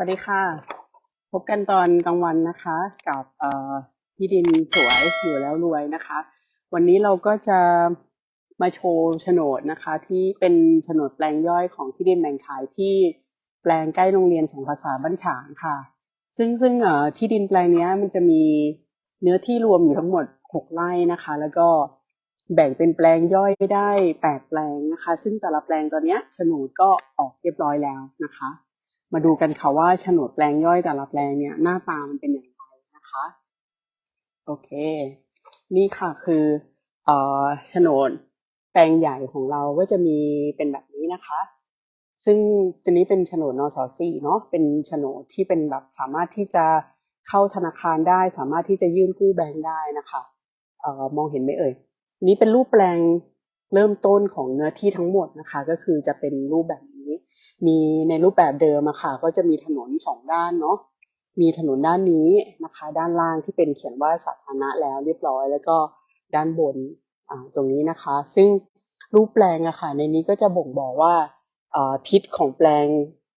วัสดีค่ะ พบกันตอนกลางวันนะคะ กับที่ดินสวยอยู่แล้วรวยนะคะ วันนี้เราก็จะมาโชว์โฉนดนะคะ ที่เป็นโฉนดแปลงย่อยของที่ดินแบ่งขายที่แปลงใกล้โรงเรียนสองภาษาบ้านฉางค่ะ ซึ่งซึ่งที่ดินแปลงนี้มันจะมีเนื้อที่รวมอยู่ทั้งหมดหกไร่นะคะ แล้วก็แบ่งเป็นแปลงย่อยได้แปดแปลงนะคะ ซึ่งแต่ละแปลงตอนนี้โฉนดก็ออกเรียบร้อยแล้วนะคะ มาดูกันค่ะว่าโฉนดแปลงย่อยแต่ละแปลงเนี่ยหน้าตามันเป็นอย่างไรนะคะ โอเค นี่ค่ะคือเอ่อโฉนดแปลงใหญ่ของเราก็จะมีเป็นแบบนี้นะคะ ซึ่งตัวนี้เป็นโฉนดนสสี่เนาะเป็นโฉนดที่เป็นแบบสามารถที่จะเข้าธนาคารได้ สามารถที่จะยื่นกู้แบงก์ได้นะคะเอ่อมองเห็นไหมเอ่ย นี้เป็นรูปแปลงเริ่มต้นของเนื้อที่ทั้งหมดนะคะ ก็คือจะเป็นรูปแบบ มีในรูปแบบเดิมอะค่ะ ก็จะมีถนนสองด้านเนาะมีถนนด้านนี้นะคะ ด้านล่างที่เป็นเขียนว่าสาธารณะแล้วเรียบร้อย แล้วก็ด้านบนตรงนี้นะคะ ซึ่งรูปแปลงอะค่ะในนี้ก็จะบ่งบอกว่าทิศของแปลง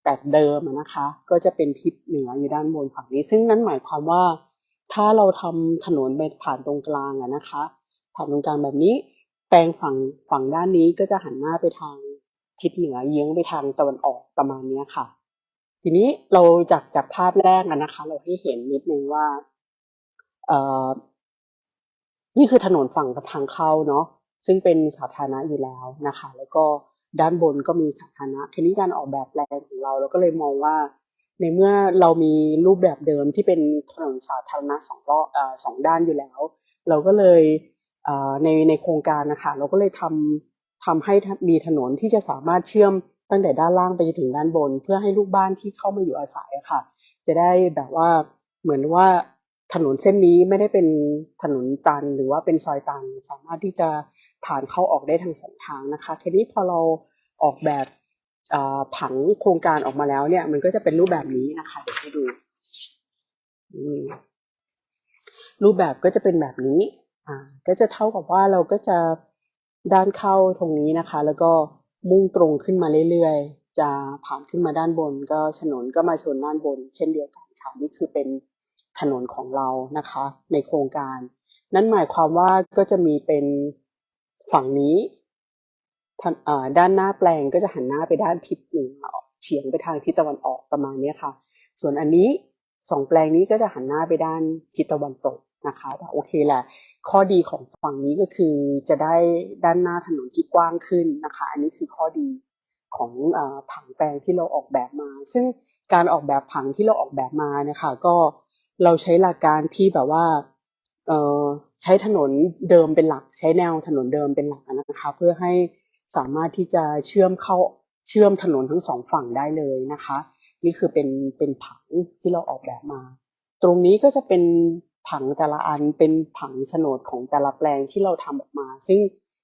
แบบเดิมนะคะ ก็จะเป็นทิศเหนืออยู่ด้านบนฝั่งนี้ ซึ่งนั่นหมายความว่า ถ้าเราทำถนนไปผ่านตรงกลางอะนะคะ ผ่านตรงกลางแบบนี้ แปลงฝั่งฝั่งด้านนี้ก็จะหันหน้าไปทาง ทิศเหนือเยื้องไปทางตะวันออกประมาณนี้ค่ะ ทีนี้เราจากจากภาพแรกนะคะ เราให้เห็นนิดนึงว่าเอ่อนี่คือถนนฝั่งทางเข้าเนาะซึ่งเป็นสาธารณะอยู่แล้วนะคะ แล้วก็ด้านบนก็มีสาธารณะทีนี้การออกแบบแปลงของเราเราก็เลยมองว่า ในเมื่อเรามีรูปแบบเดิมที่เป็นถนนสาธารณะสองรอบเอ่อสองด้านอยู่แล้ว เราก็เลยในในโครงการนะคะเราก็เลยทำ ทำให้มีถนนที่จะสามารถเชื่อมตั้งแต่ด้านล่างไปจนถึงด้านบน เพื่อให้ลูกบ้านที่เข้ามาอยู่อาศัยอะค่ะ จะได้แบบว่าเหมือนว่าถนนเส้นนี้ไม่ได้เป็นถนนตันหรือว่าเป็นซอยตัน สามารถที่จะผ่านเข้าออกได้ทั้งสองทางนะคะทีนี้พอเราออกแบบผังโครงการออกมาแล้วเนี่ย มันก็จะเป็นรูปแบบนี้นะคะ เดี๋ยวให้ดูรูปแบบก็จะเป็นแบบนี้ อ่า ก็จะเท่ากับว่าเราก็จะ ด้านเข้าตรงนี้นะคะ แล้วก็มุ่งตรงขึ้นมาเรื่อยๆ จะผ่านขึ้นมาด้านบน ก็ถนนก็มาชนด้านบน เช่นเดียวกันค่ะนี่คือเป็นถนนของเรานะคะ ในโครงการ นั่นหมายความว่าก็จะมีเป็นฝั่งนี้ด้านหน้าแปลงก็จะหันหน้าไปด้านทิศเหนือเฉียงไปทางทิศตะวันออกประมาณนี้ค่ะ ส่วนอันนี้สองแปลงนี้ก็จะหันหน้าไปด้านทิศตะวันตก นะคะแต่โอเคแหละข้อดีของฝั่งนี้ก็คือจะได้ด้านหน้าถนนที่กว้างขึ้นนะคะ อันนี้คือข้อดีของอผังแปลงที่เราออกแบบมา ซึ่งการออกแบบผังที่เราออกแบบมานะคะก็เราใช้หลักการที่แบบว่าใช้ถนนเดิมเป็นหลัก ใช้แนวถนนเดิมเป็นหลักนะคะ เพื่อให้สามารถที่จะเชื่อมเข้าเชื่อมถนนทั้งสองฝั่งได้เลยนะคะ นี่คือเป็นเป็นผังที่เราออกแบบมา ตรงนี้ก็จะเป็น ผังแต่ละอันเป็นผังโฉนดของแต่ละแปลงที่เราทำออกมา ซึ่ง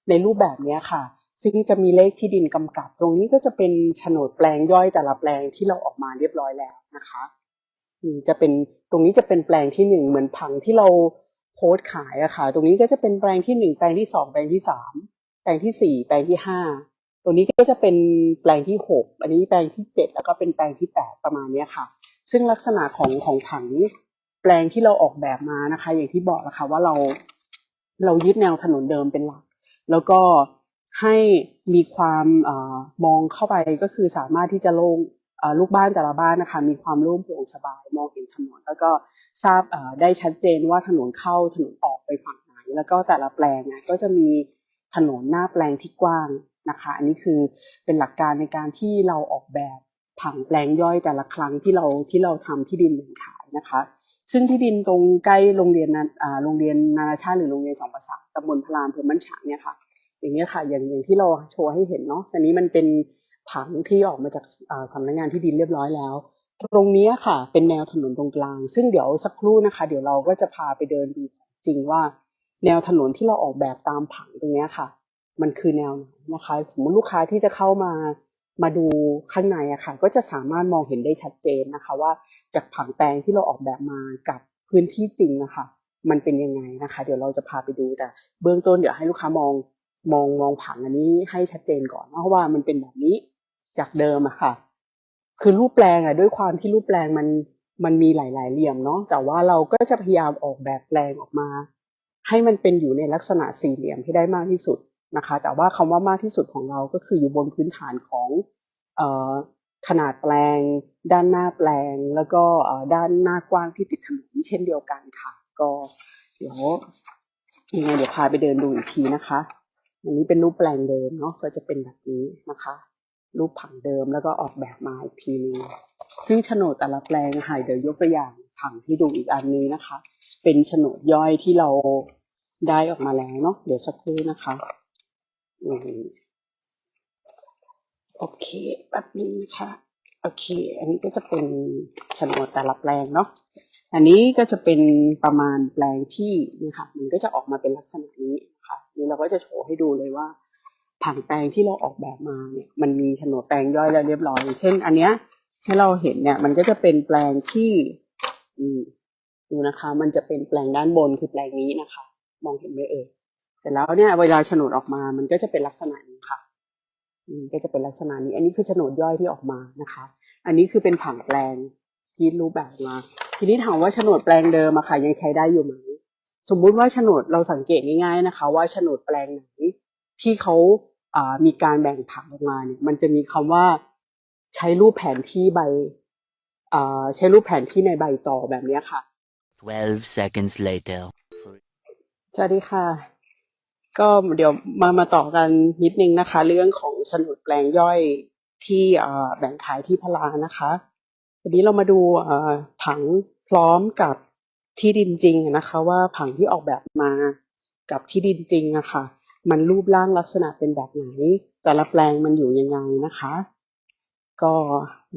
ในรูปแบบนี้ค่ะ ซึ่งจะมีเลขที่ดินกำกับ ตรงนี้ก็จะเป็นโฉนดแปลงย่อยแต่ละแปลงที่เราออกมาเรียบร้อยแล้วนะคะอืมจะเป็นตรงนี้จะเป็นแปลงที่หนึ่งเหมือนผังที่เราโพสขายอะค่ะ ตรงนี้ก็จะเป็นแปลงที่หนึ่งแปลงที่สองแปลงที่สามแปลงที่สี่แปลงที่ห้าตรงนี้ก็จะเป็นแปลงที่หกอันนี้แปลงที่เจ็ดแล้วก็เป็นแปลงที่แปดประมาณเนี้ยค่ะ ซึ่งลักษณะของของผัง ปลงที่เราออกแบบมานะคะ อย่างที่บอกแล้วค่ะว่าเราเรายึดแนวถนนเดิมเป็นหลัก แล้วก็ให้มีความอมองเข้าไปก็คือสามารถที่จะโล่งลูกบ้านแต่ละบ้านนะคะ มีความโล่งโปร่งสบายมองเห็นถนน แล้วก็ทราบได้ชัดเจนว่าถนนเข้าถนนออกไปฝั่งไหน แล้วก็แต่ละแปลงนี่ยก็จะมีถนนหน้าแปลงที่กว้างนะคะ อันนี้คือเป็นหลักการในการที่เราออกแบบผังแปลงย่อยแต่ละครั้งที่เราที่เราทำที่ดินเหมือนขายนะคะ ซึ่งที่ดินตรงใกล้โรงเรียนนาโรงเรียนนานาชาติหรือโรงเรียนสองภาษาตำบลพลานอำเภอบ้านฉางเนี่ยค่ะ อย่างนี้ค่ะ อย่างอย่างที่เราโชว์ให้เห็นเนาะอันนี้มันเป็นผังที่ออกมาจากอ่าสำนักงานที่ดินเรียบร้อยแล้ว ตรงนี้ค่ะ เป็นแนวถนนตรงกลาง ซึ่งเดี๋ยวสักครู่นะคะ เดี๋ยวเราก็จะพาไปเดินดูจริงว่า แนวถนนที่เราออกแบบตามผังตรงนี้ค่ะ มันคือแนวไหนนะคะ สมมติลูกค้าที่จะเข้ามา มาดูข้างในอะค่ะ ก็จะสามารถมองเห็นได้ชัดเจนนะคะ ว่าจากผังแปลงที่เราออกแบบมากับพื้นที่จริงนะคะ มันเป็นยังไงนะคะ เดี๋ยวเราจะพาไปดูแต่ เบื้องต้นเดี๋ยวให้ลูกค้ามองมองมองผังอันนี้ให้ชัดเจนก่อนเพราะว่ามันเป็นแบบนี้จากเดิมอะค่ะ คือรูปแปลงอะด้วยความที่รูปแปลงมันมันมีหลาย ๆ เหลี่ยมเนาะแต่ว่าเราก็จะพยายามออกแบบแปลงออกมา ให้มันเป็นอยู่ในลักษณะสี่เหลี่ยมให้ได้มากที่สุด นะคะ แต่ว่าคำว่ามากที่สุดของเราก็คืออยู่บนพื้นฐานของออขนาดแปลง ด้านหน้าแปลง แล้วก็ด้านหน้ากว้างที่ติดถนนเช่นเดียวกันค่ะ ก็เดี๋ยวยังไงเดี๋ยวพาไปเดินดูอีกทีนะคะ อันนี้เป็นรูปแปลงเดิมเนาะก็จะเป็นแบบนี้นะคะ รูปผังเดิมแล้วก็ออกแบบมาอีกทีนึงซึ่งโฉนดแต่ละแปลงค่ะเดี๋ยวยกตัวอย่างผังให้ดูอีกอันนี้นะคะ เป็นโฉนดย่อยที่เราได้ออกมาแล้วเนาะเดี๋ยวสักครู่นะคะ อืมโอเคแป๊บนึงนะคะ โอเค อันนี้ก็จะเป็นโฉนดแต่ละแปลงเนาะอันนี้ก็จะเป็นประมาณแปลงที่นี่ค่ะมันก็จะออกมาเป็นลักษณะนี้นะคะนี่เราก็จะโชว์ให้ดูเลยว่าผังแปลงที่เราออกแบบมาเนี่ยมันมีโฉนดแปลงย่อยแล้วเรียบร้อยเช่น อันเนี้ยให้เราเห็นเนี่ยมันก็จะเป็นแปลงที่อืมดูนะคะ มันจะเป็นแปลงด้านบนคือแปลงนี้นะคะ มองเห็นไหมเอ่ย เสร็จแล้วเนี่ยเวลาโฉนดออกมา มันก็จะเป็นลักษณะนี้ค่ะอืมก็จะเป็นลักษณะนี้ อันนี้คือโฉนดย่อยที่ออกมานะคะ อันนี้คือเป็นผังแปลงที่รูปแบบมา ทีนี้ถามว่าโฉนดแปลงเดิมอะค่ะยังใช้ได้อยู่ไหมสมมุติว่าโฉนดเราสังเกตง่ายๆนะคะ ว่าโฉนดแปลงไหนที่เขาอ่ามีการแบ่งผังออกมาเนี่ย มันจะมีคำว่าใช้รูปแผนที่ใบอ่าใช้รูปแผนที่ในใบต่อแบบเนี้ยค่ะ12 seconds later. สวัสดีค่ะ ก็เดี๋ยวมามาต่อกันนิดนึงนะคะ เรื่องของโฉนดแปลงย่อยที่แบ่งขายที่พลานะคะวันนี้เรามาดูผังพร้อมกับที่ดินจริงนะคะ ว่าผังที่ออกแบบมากับที่ดินจริงอะค่ะ มันรูปร่างลักษณะเป็นแบบไหน แต่ละแปลงมันอยู่ยังไงนะคะ ก็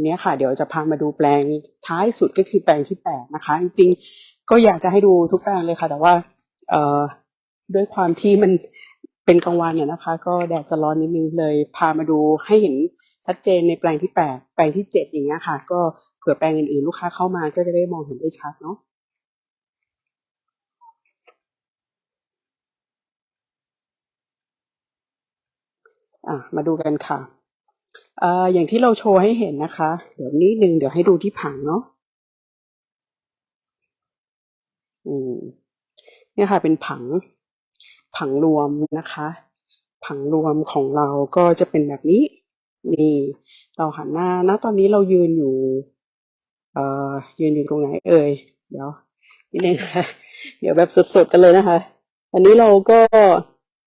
เนี้ยค่ะ เดี๋ยวจะพามาดูแปลงท้ายสุดก็คือแปลงที่แปดนะคะ จริงๆก็อยากจะให้ดูทุกแปลงเลยค่ะ แต่ว่าเออ ด้วยความที่มันเป็นกลางวันเนี่ยนะคะ ก็แดดจะร้อนนิดนึงเลย พามาดูให้เห็นชัดเจนในแปลงที่แปดแปลงที่เจ็ดอย่างเงี้ยค่ะ ก็เผื่อแปลงอื่นๆลูกค้าเข้ามาก็จะได้มองเห็นได้ชัดเนาะอะมาดูกันค่ะออย่างที่เราโชว์ให้เห็นนะคะ เดี๋ยวนิดนึงเดี๋ยวให้ดูที่ผังเนาะอืมเนี่ยค่ะ เป็นผัง ผังรวมนะคะ ผังรวมของเราก็จะเป็นแบบนี้ นี่ เราหันหน้านะตอนนี้เรายืนอยู่ เอ่อ ยืนอยู่ตรงไหน เอ่ย เดี๋ยวนิดนึงค่ะ เดี๋ยวแบบสดๆกันเลยนะคะ อันนี้เราก็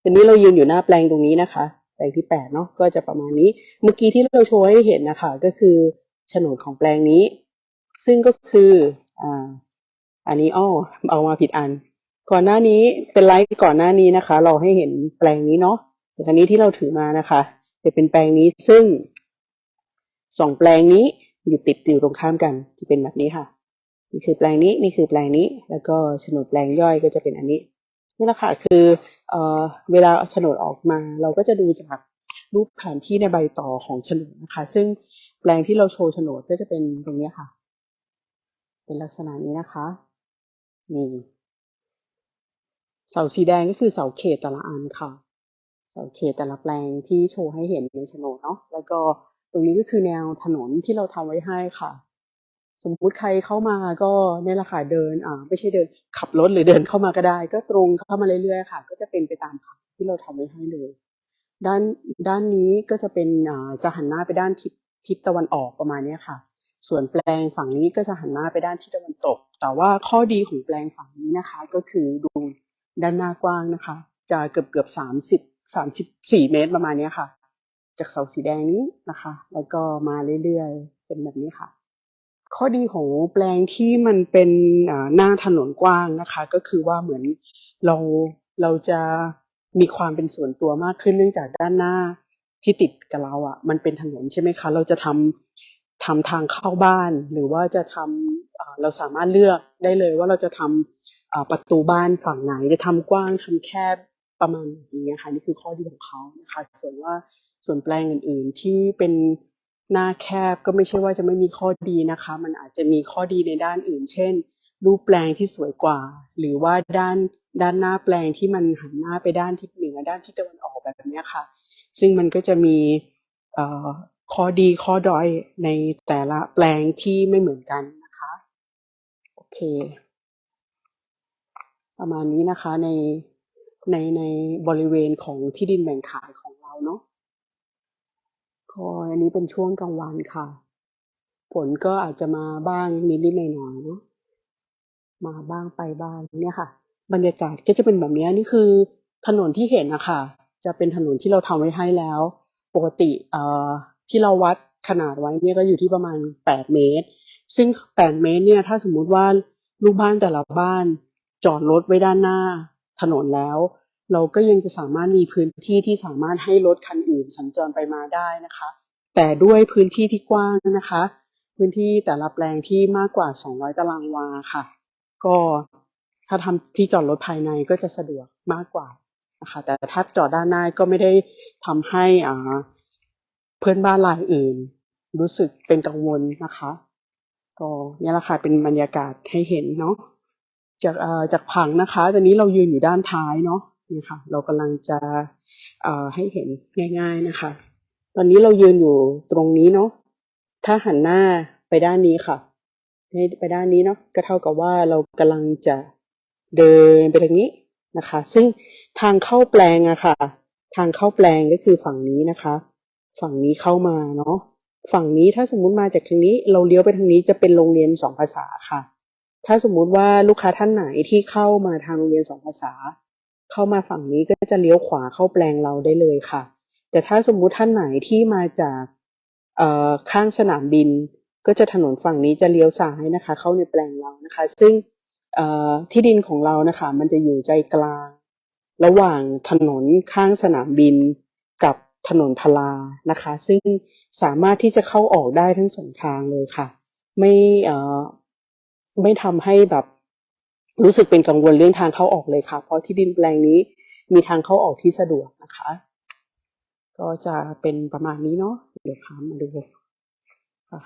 อันนี้เรายืนอยู่หน้าแปลงตรงนี้นะคะ แปลงที่แปดเนาะ ก็จะประมาณนี้ เมื่อกี้ที่เราโชว์ให้เห็นนะคะ ก็คือโฉนดของแปลงนี้ ซึ่งก็คือ อ่า อันนี้อ้อเอามาผิดอัน ก่อนหน้านี้เป็นไลฟ์ก่อนหน้านี้นะคะ เราให้เห็นแปลงนี้เนาะแต่ครั้นี้ที่เราถือมานะคะ จะเป็นแปลงนี้ซึ่งสองแปลงนี้อยู่ติดอยู่ตรงข้ามกัน จะเป็นแบบนี้ค่ะนี่คือแปลงนี้นี่คือแปลงนี้ แล้วก็โฉนดแปลงย่อยก็จะเป็นอันนี้นี่แหละค่ะคือเอ่อเวลาโฉนดออกมา เราก็จะดูจากรูปแผนที่ในใบต่อของโฉนดนะคะ ซึ่งแปลงที่เราโชว์โฉนดก็จะเป็นตรงนี้ค่ะ เป็นลักษณะนี้นะคะนี่ เสาสีแดงก็คือเสาเขตแต่ละอันค่ะ เสาเขตแต่ละแปลงที่โชว์ให้เห็นในโฉนดเนาะแล้วก็ตรงนี้ก็คือแนวถนนที่เราทำไว้ให้ค่ะ สมมุติใครเข้ามาก็เนี่ยแหละค่ะเดินอ่าไม่ใช่เดินขับรถหรือเดินเข้ามาก็ได้ ก็ตรงเข้ามาเรื่อยๆค่ะ ก็จะเป็นไปตามผังที่เราทำไว้ให้เลย ด้านด้านนี้ก็จะเป็นอ่าจะหันหน้าไปด้านทิศทิศตะวันออกประมาณเนี้ยค่ะ ส่วนแปลงฝั่งนี้ก็จะหันหน้าไปด้านทิศตะวันตก แต่ว่าข้อดีของแปลงฝั่งนี้นะคะ ก็คือดู ด้านหน้ากว้างนะคะ จะเกือบเกือบสามสิบสามสิบสี่เมตรประมาณนี้ค่ะ จากเสาสีแดงนี้นะคะ แล้วก็มาเรื่อยๆ เป็นแบบนี้ค่ะ ข้อดีของแปลงที่มันเป็นหน้าถนนกว้างนะคะ ก็คือว่าเหมือนเราเราจะมีความเป็นส่วนตัวมากขึ้นเนื่องจากด้านหน้าที่ติดกับเราอะ มันเป็นถนนใช่ไหมคะ เราจะทำทำทางเข้าบ้านหรือว่าจะทำเราสามารถเลือกได้เลยว่าเราจะทำอ่า ประตูบ้านฝั่งไหนจะทำกว้างทำแคบประมาณอย่างเงี้ค่ะนี่คือข้อดีของเขานะคะส่วนว่าส่วนแปลงอื่น ๆ ที่เป็นหน้าแคบก็ไม่ใช่ว่าจะไม่มีข้อดีนะคะ มันอาจจะมีข้อดีในด้านอื่น เช่น รูปแปลงที่สวยกว่า หรือว่าด้านด้านหน้าแปลงที่มันหันหน้าไปด้านทิศเหนือด้านทิศตะวันออกแบบนี้ค่ะ ซึ่งมันก็จะมีข้อดีข้อด้อยในแต่ละแปลงที่ไม่เหมือนกันนะคะ โอเค ประมาณนี้นะคะในในในบริเวณของที่ดินแบ่งขายของเราเนาะก็อันนี้เป็นช่วงกลางวันค่ะ ฝนก็อาจจะมาบ้างนิดๆหน่อยๆเนาะมาบ้างไปบ้างเนี่ยค่ะ บรรยากาศก็จะเป็นแบบนี้นี่คือถนนที่เห็นนะคะจะเป็นถนนที่เราทำไว้ให้แล้ว ปกติเอ่อที่เราวัดขนาดไว้เนี่ยก็อยู่ที่ประมาณ 8 เมตร ซึ่ง 8 เมตรเนี่ยถ้าสมมุติว่าลูกบ้านแต่ละบ้าน จอดรถไว้ด้านหน้าถนนแล้ว เราก็ยังจะสามารถมีพื้นที่ที่สามารถให้รถคันอื่นสัญจรไปมาได้นะคะ แต่ด้วยพื้นที่ที่กว้างนะคะ พื้นที่แต่ละแปลงที่มากกว่า 200 ตารางวาค่ะ ก็ถ้าทำที่จอดรถภายในก็จะสะดวกมากกว่านะคะแต่ถ้าจอดด้านหน้าก็ไม่ได้ทำให้อ่าเพื่อนบ้านรายอื่น รู้สึกเป็นกังวลนะคะ ก็นี่แหละค่ะเป็นบรรยากาศให้เห็นเนาะ จากจากผังนะคะตอนนี้เรายืนอยู่ด้านท้ายเนาะนี่ค่ะ เรากำลังจะให้เห็นง่าย ๆนะคะ ตอนนี้เรายืนอยู่ตรงนี้เนาะถ้าหันหน้าไปด้านนี้ค่ะไปด้านนี้เนาะก็เท่ากับว่าเรากำลังจะเดินไปทางนี้นะคะ ซึ่งทางเข้าแปลงอะค่ะ ทางเข้าแปลงก็คือฝั่งนี้นะคะ ฝั่งนี้เข้ามาเนาะฝั่งนี้ถ้าสมมุติมาจากทางนี้ เราเลี้ยวไปทางนี้จะเป็นโรงเรียนสองภาษาค่ะ ถ้าสมมุติว่าลูกค้าท่านไหนที่เข้ามาทางโรงเรียนสองภาษา เข้ามาฝั่งนี้ก็จะเลี้ยวขวาเข้าแปลงเราได้เลยค่ะ แต่ถ้าสมมุติท่านไหนที่มาจากเอ่อข้างสนามบิน ก็จะถนนฝั่งนี้จะเลี้ยวซ้ายนะคะ เข้าในแปลงเรานะคะ ซึ่งเอ่อที่ดินของเรานะคะ มันจะอยู่ใจกลาง ระหว่างถนนข้างสนามบินกับถนนพลานะคะ ซึ่งสามารถที่จะเข้าออกได้ทั้งสองทางเลยค่ะ ไม่เอ่อ ไม่ทำให้แบบรู้สึกเป็นกังวลเรื่องทางเข้าออกเลยค่ะ เพราะที่ดินแปลงนี้มีทางเข้าออกที่สะดวกนะคะ ก็จะเป็นประมาณนี้เนาะเดี๋ยวพามาดูค่ะ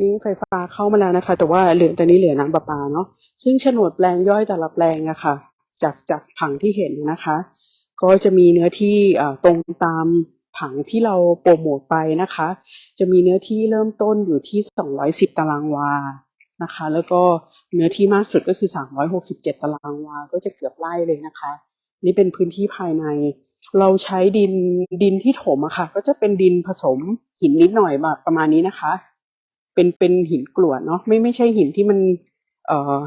นี่ไฟฟ้าเข้ามาแล้วนะคะ แต่ว่าเหลือแตอนนี้เหลือน้ำประปาเนาะซึ่งโฉนดแปลงย่อยแต่ละแปลงอะค่ะ จากจากผังที่เห็นนะคะ ก็จะมีเนื้อที่ตรงตามังที่เราโปรโมทไปนะคะ จะมีเนื้อที่เริ่มต้นอยู่ที่ 210 ตารางวานะคะ แล้วก็เนื้อที่มากสุดก็คือ 367 ตารางวา ก็จะเกือบไร่เลยนะคะ นี่เป็นพื้นที่ภายใน เราใช้ดินดินที่ถมอะค่ะ ก็จะเป็นดินผสมหินนิดหน่อยแบบประมาณนี้นะคะ เป็นเป็นหินกรวดเนาะไม่ไม่ใช่หินที่มัน เอ่อ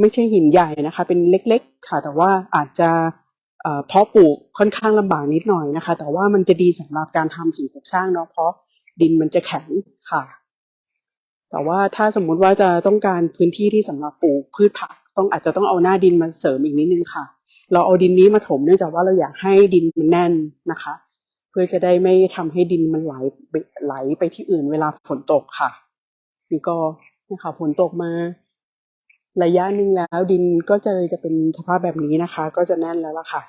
ไม่ใช่หินใหญ่นะคะ เป็นเล็ก ๆ ค่ะ แต่ว่าอาจจะ เพาะปลูกค่อนข้างลำบากนิดหน่อยนะคะ แต่ว่ามันจะดีสำหรับการทำสิ่งปลูกสร้างเนาะเพราะดินมันจะแข็งค่ะ แต่ว่าถ้าสมมุติว่าจะต้องการพื้นที่ที่สำหรับปลูกพืชผัก ต้องอาจจะต้องเอาหน้าดินมาเสริมอีกนิดนึงค่ะ เราเอาดินนี้มาถมเนื่องจากว่าเราอยากให้ดินมันแน่นนะคะ เพื่อจะได้ไม่ทำให้ดินมันไหลไปไหลไปที่อื่นเวลาฝนตกค่ะนี่ก็นี่ยค่ะฝนตกมาระยะหนึ่งแล้วดินก็จะจะเป็นสภาพแบบนี้นะคะ ก็จะแน่นแล้วล่ะค่ะ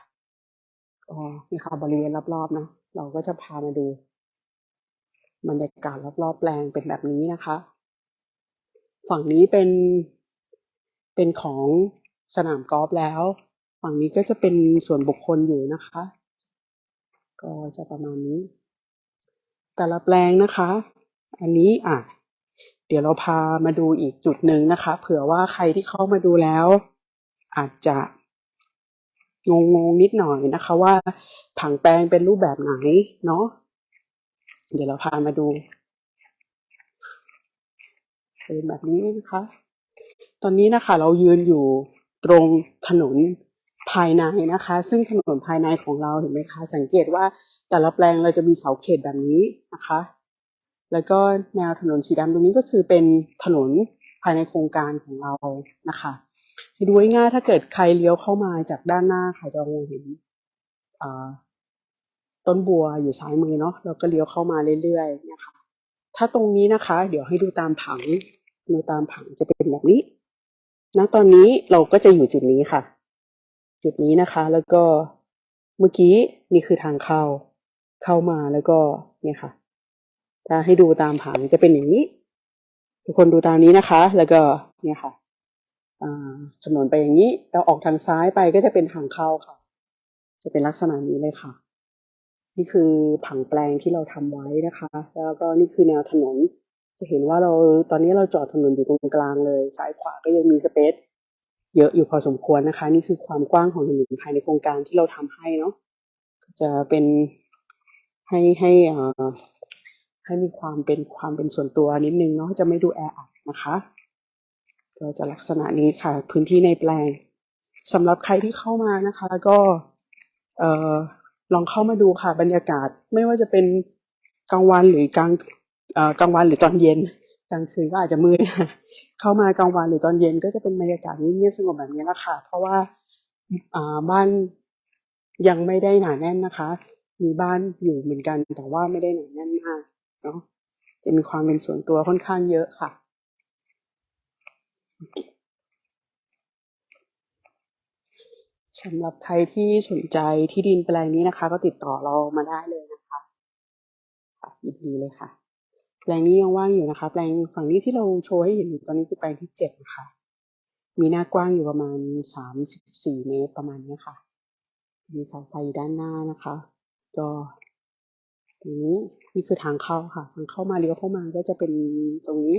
ก็นี่ค่ะบริเวณรอบๆเนาะเราก็จะพามาดูบรรยากาศรอบๆแปลงเป็นแบบนี้นะคะ ฝั่งนี้เป็นเป็นของสนามกอล์ฟแล้ว ฝั่งนี้ก็จะเป็นส่วนบุคคลอยู่นะคะ ก็จะประมาณนี้ แต่ละแปลงนะคะ อันนี้อะ เดี๋ยวเราพามาดูอีกจุดหนึ่งนะคะ เผื่อว่าใครที่เข้ามาดูแล้ว อาจจะ งงงนิดหน่อยนะคะว่าผังแปลงเป็นรูปแบบไหนเนาะเดี๋ยวเราพามาดูเป็นแบบนี้นะคะ ตอนนี้นะคะ เรายืนอยู่ตรงถนนภายในนะคะ ซึ่งถนนภายในของเราเห็นไหมคะ สังเกตว่าแต่ละแปลงเราจะมีเสาเขตแบบนี้นะคะ แล้วก็แนวถนนสีดำตรงนี้ก็คือเป็นถนนภายในโครงการของเรานะคะ ดูง่ายๆถ้าเกิดใครเลี้ยวเข้ามาจากด้านหน้าค่ะจะมองเห็นต้นบัวอยู่ซ้ายมือเนาะแล้วก็เลี้ยวเข้ามาเรื่อยๆนะคะ ถ้าตรงนี้นะคะ เดี๋ยวให้ดูตามผังดูตามผังจะเป็นแบบนี้ณตอนนี้เราก็จะอยู่จุดนี้ค่ะ จุดนี้นะคะ แล้วก็เมื่อกี้นี่คือทางเข้าเข้ามาแล้วก็เนี่ยค่ะ ถ้าให้ดูตามผังจะเป็นอย่างนี้ ทุกคนดูตามนี้นะคะ แล้วก็เนี่ยค่ะ ถนนไปอย่างนี้เราออกทางซ้ายไปก็จะเป็นทางเข้าค่ะ จะเป็นลักษณะนี้เลยค่ะ นี่คือผังแปลงที่เราทำไว้นะคะ แล้วก็นี่คือแนวถนน จะเห็นว่าเราตอนนี้เราจอดถนนอยู่ตรงกลางเลย ซ้ายขวาก็ยังมีสเปซเยอะอยู่พอสมควรนะคะ นี่คือความกว้างของถนนภายในโครงการที่เราทำให้เนาะจะเป็นให้ให้อ่อให้มีความเป็นความเป็นส่วนตัวนิดนึงเนาะจะไม่ดูแออัดนะคะ ก็จะลักษณะนี้ค่ะ พื้นที่ในแปลงสำหรับใครที่เข้ามานะคะ ก็เออลองเข้ามาดูค่ะ บรรยากาศไม่ว่าจะเป็นกลางวันหรือกลางกลางวันหรือตอนเย็นกลางคืนก็อาจจะมืดเข้ามากลางวันหรือตอนเย็นก็จะเป็นบรรยากาศเงียบสงบแบบนี้และค่ะ เพราะว่าบ้านยังไม่ได้หนาแน่นนะคะ มีบ้านอยู่เหมือนกัน แต่ว่าไม่ได้หนาแน่นมากเนาะจะมีความเป็นส่วนตัวค่อนข้างเยอะค่ะ สำหรับใครที่สนใจที่ดินแปลงนี้นะคะ ก็ติดต่อเรามาได้เลยนะคะค่ะยินดีเลยค่ะ แปลงนี้ยังว่างอยู่นะคะ แปลงฝั่งนี้ที่เราโชว์ให้เห็นอยู่ตอนนี้คือแปลงที่เจ็ดนะคะ มีหน้ากว้างอยู่ประมาณสามสิบสี่เมตรประมาณนี้ค่ะ มีเสาไฟอยู่ด้านหน้านะคะ ก็ตรงนี้นี่คือทางเข้าค่ะ ทางเข้ามาเลี้ยวเข้ามาก็จะเป็นตรงนี้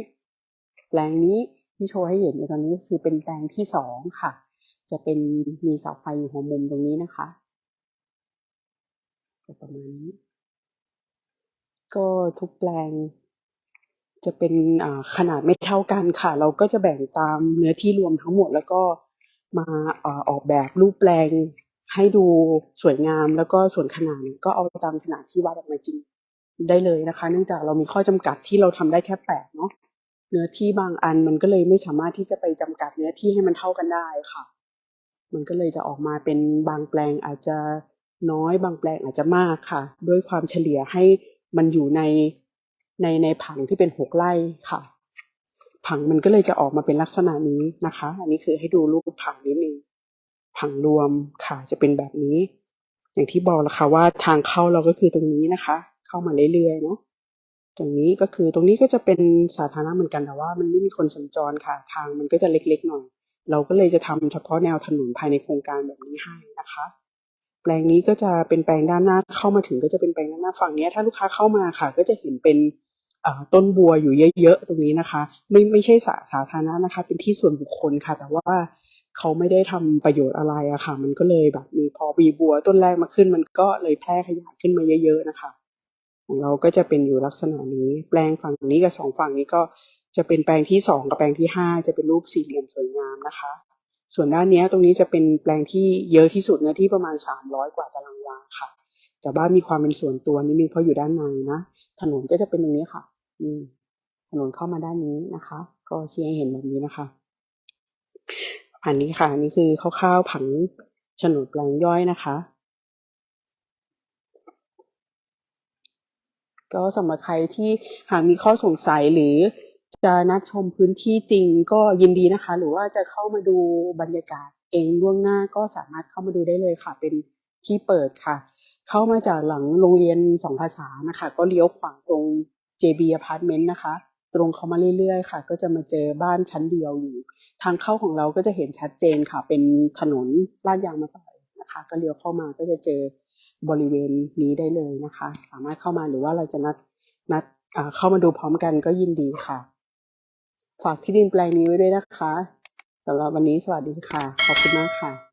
แปลงนี้ ที่โชว์ให้เห็นอยู่ตอนนี้คือเป็นแปลงที่สองค่ะ จะเป็นมีเสาไฟอยู่หัวมุมตรงนี้นะคะจะประมาณนี้ ก็ทุกแปลง จะเป็นขนาดไม่เท่ากันค่ะ เราก็จะแบ่งตามเนื้อที่รวมทั้งหมด แล้วก็มาออกแบบรูปแปลงให้ดูสวยงาม แล้วก็ส่วนขนาดก็เอาตามขนาดที่วัดออกมาจริงได้เลยนะคะ เนื่องจากเรามีข้อจำกัดที่เราทำได้แค่แปดเนาะ เนื้อที่บางอันมันก็เลยไม่สามารถที่จะไปจำกัดเนื้อที่ให้มันเท่ากันได้ค่ะ มันก็เลยจะออกมาเป็นบางแปลงอาจจะน้อยบางแปลงอาจจะมากค่ะ ด้วยความเฉลี่ยให้มันอยู่ในในในผังที่เป็นหกไร่ค่ะ ผังมันก็เลยจะออกมาเป็นลักษณะนี้นะคะ อันนี้คือให้ดูรูปผังนิดนึงผังรวมค่ะจะเป็นแบบนี้ อย่างที่บอกแล้วค่ะว่าทางเข้าเราก็คือตรงนี้นะคะ เข้ามาเรื่อยๆเนาะ ตรงนี้ก็คือตรงนี้ก็จะเป็นสาธารณะเหมือนกันแต่ว่ามันไม่มีคนสัญจรค่ะ ทางมันก็จะเล็กๆหน่อย เราก็เลยจะทำเฉพาะแนวถนนภายในโครงการแบบนี้ให้นะคะ แปลงนี้ก็จะเป็นแปลงด้านหน้าเข้ามาถึงก็จะเป็นแปลงด้านหน้าฝั่งนี้ถ้าลูกค้าเข้ามาค่ะ ก็จะเห็นเป็นต้นบัวอยู่เยอะๆตรงนี้นะคะ ไม่ไม่ใช่สาสาธารณะนะคะ เป็นที่ส่วนบุคคลค่ะ แต่ว่าเขาไม่ได้ทำประโยชน์อะไรอะค่ะ มันก็เลยแบบมีพอมีบัวต้นแรกมาขึ้น มันก็เลยแพร่ขยายขึ้นมาเยอะ ๆนะคะ ของเราก็จะเป็นอยู่ลักษณะนี้ แปลงฝั่งนี้กับสองฝั่งนี้ก็จะเป็นแปลงที่สองกับแปลงที่ห้าจะเป็นรูปสี่เหลี่ยมสวยงามนะคะ ส่วนด้านนี้ตรงนี้จะเป็นแปลงที่เยอะที่สุดเนื้อที่ประมาณสามร้อยกว่าตารางวาค่ะ แต่บ้านมีความเป็นส่วนตัวนิดนึงเพราะอยู่ด้านในนะถนนก็จะเป็นตรงนี้ค่ะ อืมถนนเข้ามาด้านนี้นะคะ ก็เชี้ให้เห็นแบบนี้นะคะ อันนี้ค่ะอันนี้คือคร่าวๆผังโฉนดแปลงย่อยนะคะ ก็สำหรับใครที่หากมีข้อสงสัยหรือจะนัดชมพื้นที่จริงก็ยินดีนะคะ หรือว่าจะเข้ามาดูบรรยากาศเองล่วงหน้าก็สามารถเข้ามาดูได้เลยค่ะ เป็นที่เปิดค่ะ เข้ามาจากหลังโรงเรียนสองภาษานะคะ ก็เลี้ยวขวาตรง JB Apartment นะคะ ตรงเข้ามาเรื่อยๆ ค่ะ ก็จะมาเจอบ้านชั้นเดียวอยู่ ทางเข้าของเราก็จะเห็นชัดเจนค่ะ เป็นถนนลาดยางมาต่อยนะคะ ก็เลี้ยวเข้ามาก็จะเจอ บริเวณนี้ได้เลยนะคะ สามารถเข้ามาหรือว่าเราจะนัดนัดเข้ามาดูพร้อมกันก็ยินดีค่ะ ฝากที่ดินแปลงนี้ไว้ด้วยนะคะสำหรับวันนี้สวัสดีค่ะ ขอบคุณมากค่ะ